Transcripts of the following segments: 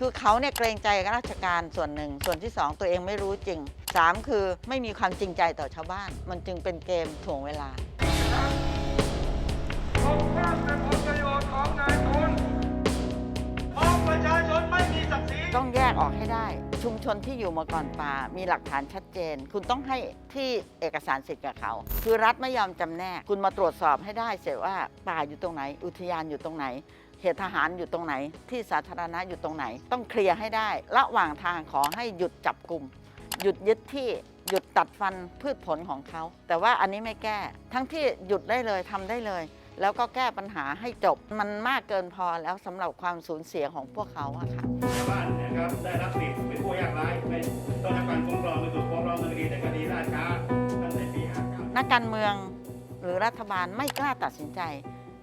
คือเขาเนี่ยเกรงใจราชการส่วนหนึ่ง ส่วนที่สองตัวเองไม่รู้จริงสามคือไม่มีความจริงใจต่อชาวบ้าน มันจึงเป็นเกมถ่วงเวลา องออกให้ได้ ชุมชนที่อยู่มาก่อนป่ามีหลักฐานชัดเจน คุณต้องให้ที่เอกสารสิทธิ์กับเขา คือรัฐไม่ยอมจำแนก คุณมาตรวจสอบให้ได้เสียว่าป่าอยู่ตรงไหน อุทยานอยู่ตรงไหนเหตุทหารอยู่ตรงไหน ที่สาธารณะอยู่ตรงไหน ต้องเคลียร์ให้ได้ ระหว่างทางขอให้หยุดจับกลุ่มหยุดยึดที่หยุดตัดฟันพืชผลของเขา แต่ว่าอันนี้ไม่แก้ ทั้งที่หยุดได้เลยทำได้เลย แล้วก็แก้ปัญหาให้จบ มันมากเกินพอแล้วสำหรับความสูญเสียของพวกเขาอะค่ะชาวบ้านนะครับได้รับสิทธิ์เป็นผู้ยากไร้เป็นต้องรับการคุ้มครองในถูกฟ้องร้องดำเนินคดีในคดีล่าช้าตั้งแต่ปี59นักการเมืองหรือรัฐบาลไม่กล้าตัดสินใจ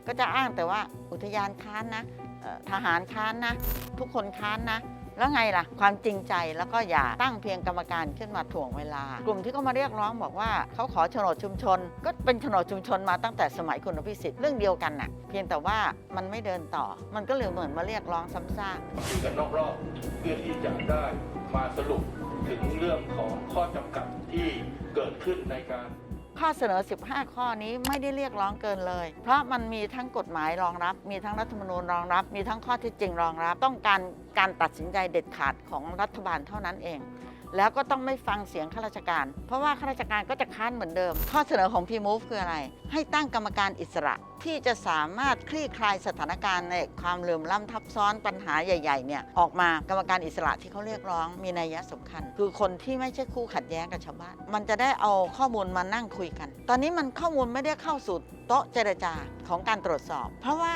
ก็จะอ้างแต่ว่าอุทยานค้านนะเอ่อทหารค้านนะ ทุกคนค้านนะ แล้วไงล่ะ ความจริงใจแล้วก็อย่าตั้งเพียงกรรมการขึ้นมาถ่วงเวลา กลุ่มที่เขามาเรียกร้องบอกว่าเขาขอโฉนดชุมชน ก็เป็นโฉนดชุมชนมาตั้งแต่สมัยคุณอภิสิทธิ์เรื่องเดียวกันน่ะเพียงแต่ว่ามันไม่เดินต่อ มันก็เลยเหมือนมาเรียกร้องซ้ำซากคุยกันนอกรอบๆเพื่อที่จะได้มาสรุปถึงเรื่องของข้อจำกัดที่เกิดขึ้นในการ ข้อเสนอ 15 ข้อนี้ไม่ได้เรียกร้องเกินเลย เพราะมันมีทั้งกฎหมายรองรับ มีทั้งรัฐธรรมนูญรองรับ มีทั้งข้อเที่จริงรองรับ ต้องการการตัดสินใจเด็ดขาดของรัฐบาลเท่านั้นเอง แล้วก็ต้องไม่ฟังเสียงข้าราชการ เพราะว่าข้าราชการก็จะค้านเหมือนเดิม ข้อเสนอของพีมูฟคืออะไร ให้ตั้งกรรมการอิสระที่จะสามารถคลี่คลายสถานการณ์ในความเหลื่อมล้ำทับซ้อนปัญหาใหญ่ๆเนี่ยออกมากรรมการอิสระที่เขาเรียกร้องมีนัยสำคัญ คือคนที่ไม่ใช่คู่ขัดแย้งกับชาวบ้าน มันจะได้เอาข้อมูลมานั่งคุยกัน ตอนนี้มันข้อมูลไม่ได้เข้าสู่โต๊ะเจรจาของการตรวจสอบ เพราะว่า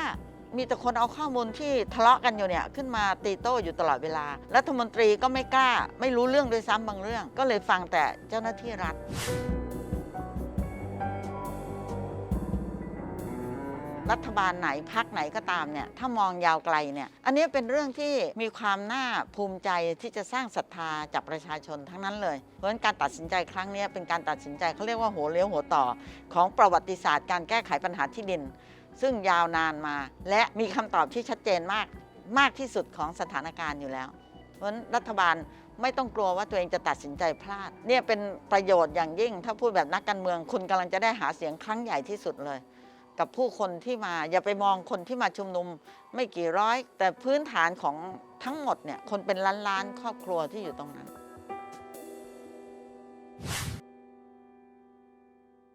มีแต่คนเอาข้อมูลที่ทะเลาะกันอยู่เนี่ยขึ้นมาตีโต้อยู่ตลอดเวลา รัฐมนตรีก็ไม่กล้า ไม่รู้เรื่องด้วยซ้ำบางเรื่อง ก็เลยฟังแต่เจ้าหน้าที่รัฐรัฐบาลไหนพักไหนก็ตามเนี่ยถ้ามองยาวไกลเนี่ยอันนี้เป็นเรื่องที่มีความน่าภูมิใจที่จะสร้างศรัทธาจากประชาชนทั้งนั้นเลย เพราะฉะนั้นการตัดสินใจครั้งนี้เป็นการตัดสินใจเขาเรียกว่าหัวเลี้ยวหัวต่อ ของประวัติศาสตร์การแก้ไขปัญหาที่ดิน ซึ่งยาวนานมา และมีคำตอบที่ชัดเจนมาก มากที่สุดของสถานการณ์อยู่แล้ว เพราะฉะนั้นรัฐบาลไม่ต้องกลัวว่าตัวเองจะตัดสินใจพลาด เนี่ยเป็นประโยชน์อย่างยิ่ง ถ้าพูดแบบนักการเมือง คุณกำลังจะได้หาเสียงครั้งใหญ่ที่สุดเลย กับผู้คนที่มาอย่าไปมองคนที่มาชุมนุมไม่กี่ร้อย แต่พื้นฐานของทั้งหมดเนี่ยคนเป็นล้านล้านๆครอบครัวที่อยู่ตรงนั้น